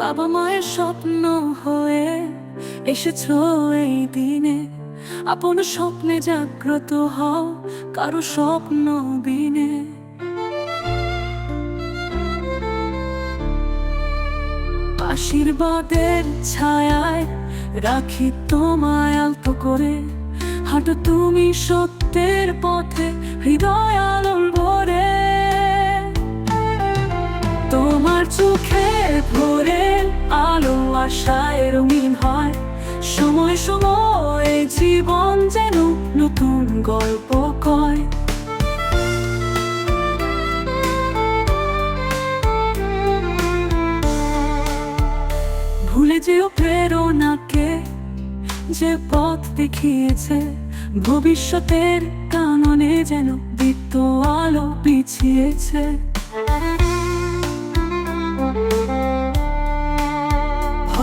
বাবা মায়ের স্বপ্ন হয়ে এসেছ এই দিনে। আপন স্বপ্নে জাগ্রত হও কারও স্বপ্ন বিনে আশীর্বাদের ছায়ায় রাখি তোমায় আলতো করে। হাঁটো তুমি সত্যের পথে হৃদয় আলোর ভরে। তোমার চোখে আলো আশায় রঙিন হয়। সময় সময় জীবন যেন নতুন গল্প কয়। ভুলে যেও প্রেরণাকে, যে পথ দেখিয়েছে, ভবিষ্যতের কাননে যেন দীপ্ত আলো পিছিয়েছে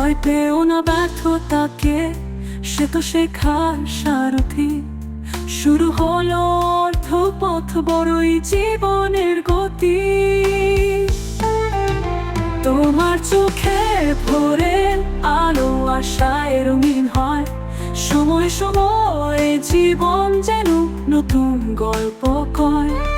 ভয় পেও না ব্যর্থতাকে, সে তো শেখার সারথি। শুরু হলো অর্থ পথ বড়ই জীবনের গতি। তোমার চোখে ভরে আলো আশায় রঙিন হয়। সময় সময় জীবন যেন নতুন গল্প কয়।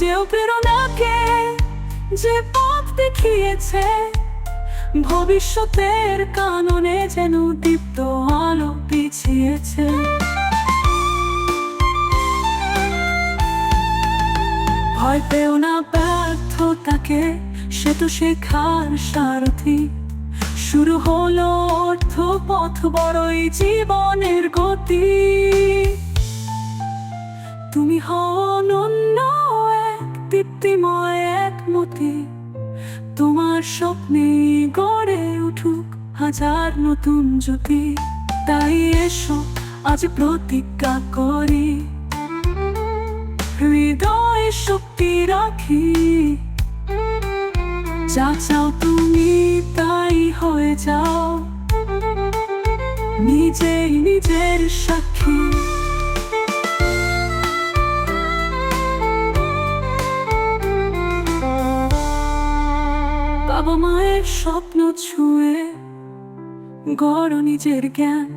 যেও প্রেরণাকে যে পথ দেখিয়েছে, ভবিষ্যতের কাননে যেন দীপ্ত আলো পিছিয়েছে ভয় পেও না ব্যর্থতাকে, সে তো শেখার সারথি। শুরু হলো অর্থ পথ বড়ই জীবনের গতি। তুমি হও দীপ্তিময় এক তোমার স্বপ্নে গড়ে উঠুক হাজার নতুন জ্যোতি। তাই এসো, আজ প্রতিজ্ঞা করি। হৃদয়ে শক্তি রাখি। যা চাও তুমি তাই হয়ে যাও। নিজেই নিজের সাক্ষী। বাবা মায়ের স্বপ্ন ছুঁয়ে গড় নিজের জ্ঞান।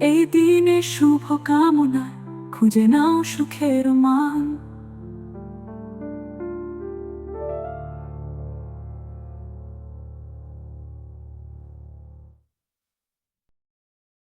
এই দিনে শুভ কামনা খুঁজে নাও সুখের মান।